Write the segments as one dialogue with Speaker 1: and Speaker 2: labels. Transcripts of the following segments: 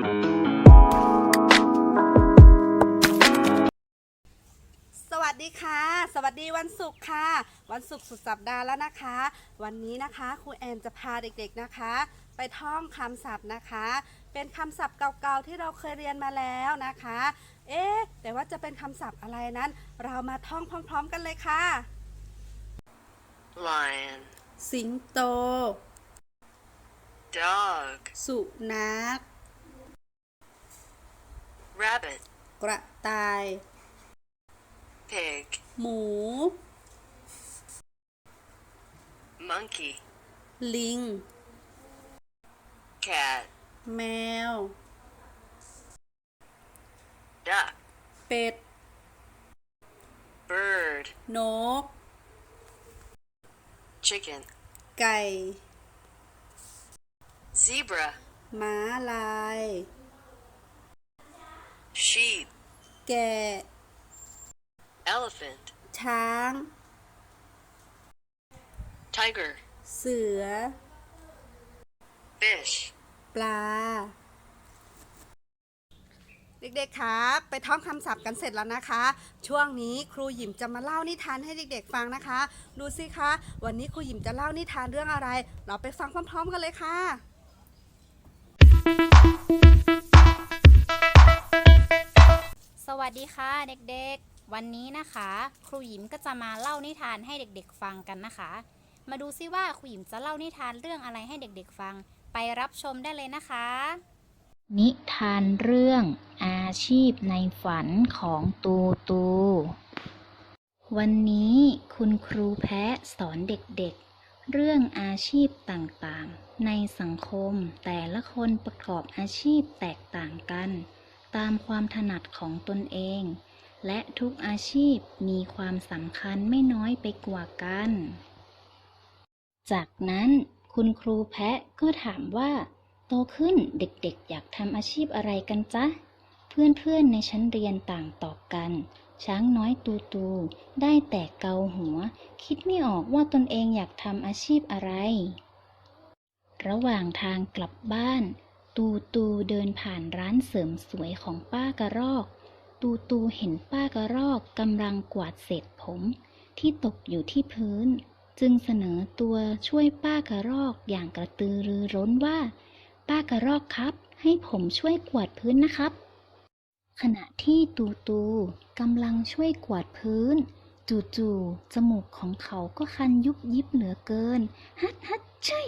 Speaker 1: สวัสดีค่ะ สวัสดีวันศุกร์ค่ะ วันศุกร์สุดสัปดาห์แล้วนะคะ วันนี้นะคะครูแอนจะพาเด็กๆนะคะ ไปท่องคำศัพท์นะคะ เป็นคำศัพท์เก่าๆที่เราเคยเรียนมาแล้วนะคะ เอ๊ะแต่ว่าจะเป็นคำศัพท์อะไรนั้น เรามาท่องพร้อม ๆ กันเลยค่ะ
Speaker 2: lion,
Speaker 1: สิงโต
Speaker 2: dog,
Speaker 1: สุนัข
Speaker 2: rabbit,
Speaker 1: กระต่าย
Speaker 2: pig,
Speaker 1: หมู
Speaker 2: monkey,
Speaker 1: ลิง
Speaker 2: cat,
Speaker 1: แมว
Speaker 2: duck,
Speaker 1: เป็ด
Speaker 2: bird,
Speaker 1: นก
Speaker 2: chicken,
Speaker 1: ไก่
Speaker 2: zebra,
Speaker 1: ม้าลาย
Speaker 2: sheep,
Speaker 1: แกะ
Speaker 2: elephant,
Speaker 1: ช้าง
Speaker 2: tiger,
Speaker 1: เสือ
Speaker 2: fish.
Speaker 1: ปลา เด็กๆ ครับ ไปท่องคำศัพท์กันเสร็จแล้วนะคะ ช่วงนี้ครูหยิมจะมาเล่านิทานให้เด็กๆ ฟังนะคะ ดูสิคะ วันนี้ครูหยิมจะเล่านิทานเรื่องอะไร เราไปฟังพร้อมๆ กันเลยค่ะ
Speaker 3: สวัสดีค่ะเด็กๆ วันนี้นะคะ ครูหยิมก็จะมาเล่านิทานให้เด็กๆฟังกันนะคะ มาดูซิว่าครูหยิมจะเล่านิทานเรื่องอะไรให้เด็กๆฟังไปรับชมได้เลยนะคะ นิทานเรื่องอาชีพในฝันของตูตู วันนี้คุณครูแพะสอนเด็กๆ เรื่องอาชีพต่างๆ ในสังคมแต่ละคนประกอบอาชีพแตกต่างกัน ตามความถนัดของตนเอง และทุกอาชีพมีความสำคัญไม่น้อยไปกว่ากัน จากนั้นคุณครูแพะก็ถามว่า โตขึ้นเด็กๆ อยากทำอาชีพอะไรกันจ๊ะ เพื่อนๆในชั้นเรียนต่างตอบกัน ช้างน้อยตูตูได้แต่เกาหัว คิดไม่ออกว่าตนเองอยากทำอาชีพอะไร ระหว่างทางกลับบ้าน ตูตูเดินผ่านร้านเสริมสวยของป้ากระรอก ตูตูเห็นป้ากระรอกกำลังกวาดเศษผม ที่ตกอยู่ที่พื้น จึงเสนอตัวช่วยป้ากระรอกอย่างกระตือรือร้นว่า ป้ากระรอกครับ ให้ผมช่วยกวาดพื้นนะครับ ขณะที่ตูตูกำลังช่วยกวาดพื้น จู่ๆจมูกของเขาก็คันยุบยิบเหลือเกิน ฮัดฮัดใช่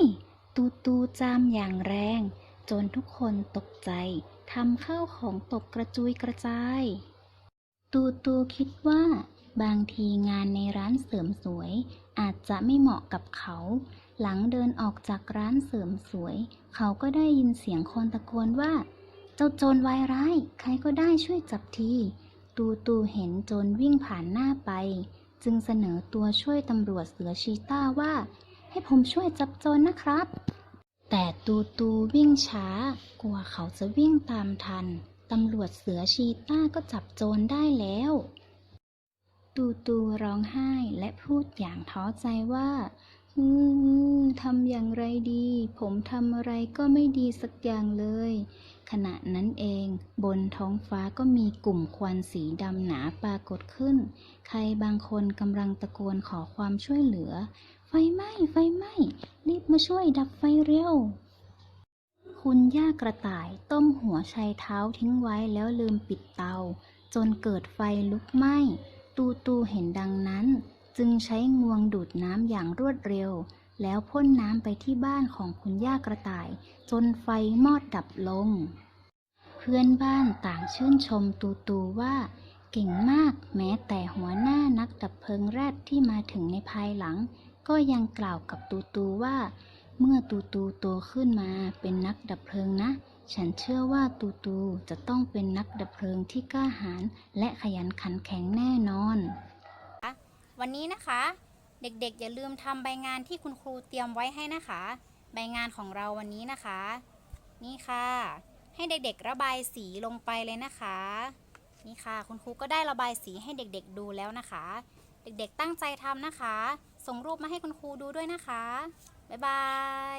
Speaker 3: ตูตูจามอย่างแรง จนทุกคนตกใจทำข้าวของตกกระจุยกระจาย ตูตูคิดว่า บางทีงานในร้านเสริมสวย อาจจะไม่เหมาะกับเขา หลังเดินออกจากร้านเสริมสวย เขาก็ได้ยินเสียงคนตะโกนว่า เจ้าโจรวายร้าย ใครก็ได้ช่วยจับทีตูตูเห็นโจรวิ่งผ่านหน้าไป จึงเสนอตัวช่วยตำรวจเสือชีต้าว่า ให้ผมช่วยจับโจรนะครับ แต่ตูตูวิ่งช้า กลัวเขาจะวิ่งตามทัน ตำรวจเสือชีต้าก็จับโจรได้แล้ว ตูตูร้องไห้และพูดอย่างท้อใจว่าอืมทำอย่างไรดี ผมทำอะไรก็ไม่ดีสักอย่างเลย ขณะนั้นเอง บนท้องฟ้าก็มีกลุ่มควันสีดำหนาปรากฏขึ้น ใครบางคนกำลังตะโกนขอความช่วยเหลือ ไฟไหม้ ไฟไหม้ รีบมาช่วยดับไฟเร็ว คุณย่ากระต่ายต้มหัวไชเท้าทิ้งไว้แล้วลืมปิดเตา จนเกิดไฟลุกไหม้ ตูตูเห็นดังนั้น จึงใช้งวงดูดน้ำอย่างรวดเร็ว แล้วพ่นน้ำไปที่บ้านของคุณย่ากระต่าย จนไฟมอดดับลง เพื่อนบ้านต่างชื่นชมตูตูว่าเก่งมากแม้แต่หัวหน้านักดับเพลิงแรดที่มาถึงในภายหลัง ก็ยังกล่าวกับตูตูว่า เมื่อตูตูโตขึ้นมาเป็นนักดับเพลิงนะ ฉันเชื่อว่าตูตูจะต้องเป็นนักดับเพลิงที่กล้าหาญและขยันขันแข็งแน่นอน วันนี้นะคะ เด็กๆ อย่าลืมทำใบงานที่คุณครูเตรียมไว้ให้นะคะ ใบงานของเราวันนี้นะคะ นี่ค่ะ ให้เด็กๆระบายสีลงไปเลยนะคะ นี่ค่ะ คุณครูก็ได้ระบายสีให้เด็กๆดูแล้วนะคะ เด็กๆตั้งใจทำนะคะ ส่งรูปมาให้คุณครูดูด้วยนะคะ บ๊ายบาย